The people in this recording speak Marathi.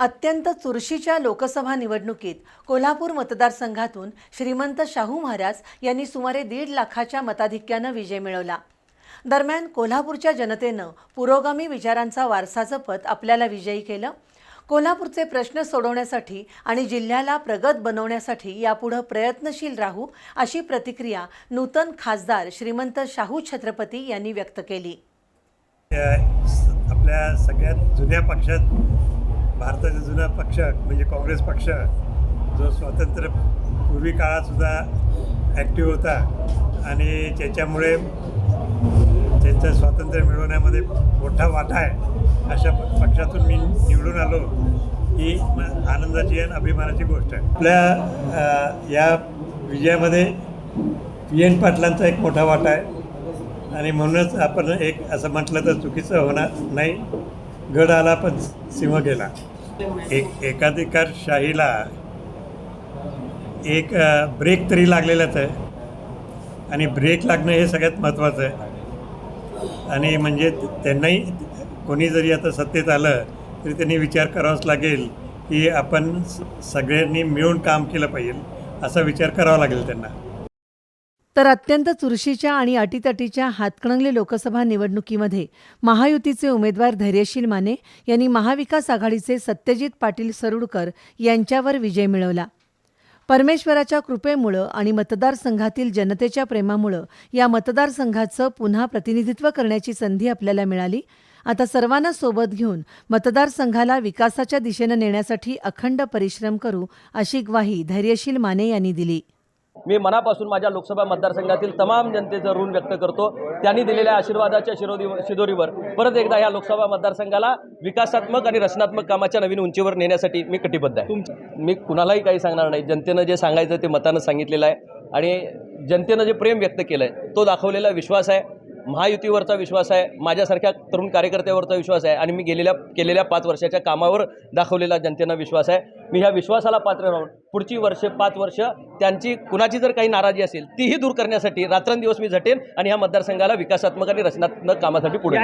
अत्यंत चुरशीच्या लोकसभा निवडणुकीत कोल्हापूर मतदारसंघातून श्रीमंत शाहू महाराज यांनी सुमारे दीड लाखाच्या मताधिक्यानं विजय मिळवला. दरम्यान कोल्हापूरच्या जनतेनं पुरोगामी विचारांचा वारसा जपत आपल्याला विजयी केलं. कोल्हापूरचे प्रश्न सोडवण्यासाठी आणि जिल्ह्याला प्रगत बनवण्यासाठी यापुढं प्रयत्नशील राहू अशी प्रतिक्रिया नूतन खासदार श्रीमंत शाहू छत्रपती यांनी व्यक्त केली. आपल्या सगळ्यात जुन्या पक्षात भारताचा जुना पक्ष म्हणजे काँग्रेस पक्ष जो स्वातंत्र्य पूर्वी काळातसुद्धा ॲक्टिव्ह होता आणि त्याच्यामुळे त्यांचं स्वातंत्र्य मिळवण्यामध्ये मोठा वाटा आहे अशा प- पक्षातून मी निवडून आलो ही म- आनंदाची आणि अभिमानाची गोष्ट आहे. आपल्या या विजयामध्ये पी एन पाटलांचा एक मोठा वाटा आहे आणि म्हणूनच आपण एक असं म्हटलं तर चुकीचं होणार नाही. गड आला पण सिंह गेला. एक एकाधिकार शाहीला एक ब्रेक तरी लागलेलाच आहे. आणि ब्रेक लागणं हे सगळ्यात महत्त्वाचं आहे. आणि म्हणजे त्यांनाही कोणी जरी आता सत्तेत आलं तरी त्यांनी विचार करावाच लागेल की आपण स- सगळ्यांनी मिळून काम केलं पाहिजे असा विचार करावा लागेल त्यांना. तर अत्यंत चुरशीच्या आणि अटीतटीच्या हातकणंगले लोकसभा निवडणुकीमध्ये महायुतीचे उमेदवार धैर्यशील माने यांनी महाविकास आघाडीचे सत्यजित पाटील सरुडकर यांच्यावर विजय मिळवला. परमेश्वराच्या कृपेमुळं आणि मतदारसंघातील जनतेच्या प्रेमामुळं या मतदारसंघाचं पुन्हा प्रतिनिधित्व करण्याची संधी आपल्याला मिळाली. आता सर्वांना सोबत घेऊन मतदारसंघाला विकासाच्या दिशेनं नेण्यासाठी अखंड परिश्रम करू अशी ग्वाही धैर्यशील माने यांनी दिली. मी मनापासून माझ्या लोकसभा मतदारसंघातील तमाम जनतेचं ऋण व्यक्त करतो. त्यांनी दिलेल्या आशीर्वादाच्या शिरोदी शिदोरीवर परत एकदा या लोकसभा मतदारसंघाला विकासात्मक आणि रचनात्मक कामाच्या नवीन उंचीवर नेण्यासाठी मी कटिबद्ध आहे. मी कुणालाही काही सांगणार नाही. जनतेनं जे सांगायचं ते मतानं सांगितलेलं आहे. आणि जनतेनं जे प्रेम व्यक्त केलं आहे तो दाखवलेला विश्वास आहे. महायुतीवरचा विश्वास आहे माझ्यासारख्या तरुण कार्यकर्त्यावरचा विश्वास आहे आणि मी गेलेल्या केलेल्या पाच वर्षाच्या कामावर दाखवलेला जनतेनं विश्वास आहे. मी ह्या विश्वासाला पात्र राहून पुढची वर्ष पाच वर्ष त्यांची कुणाची जर काही नाराजी असेल तीही दूर करण्यासाठी रात्रंदिवस मी झटेन आणि ह्या मतदारसंघाला विकासात्मक आणि रचनात्मक कामासाठी पुढे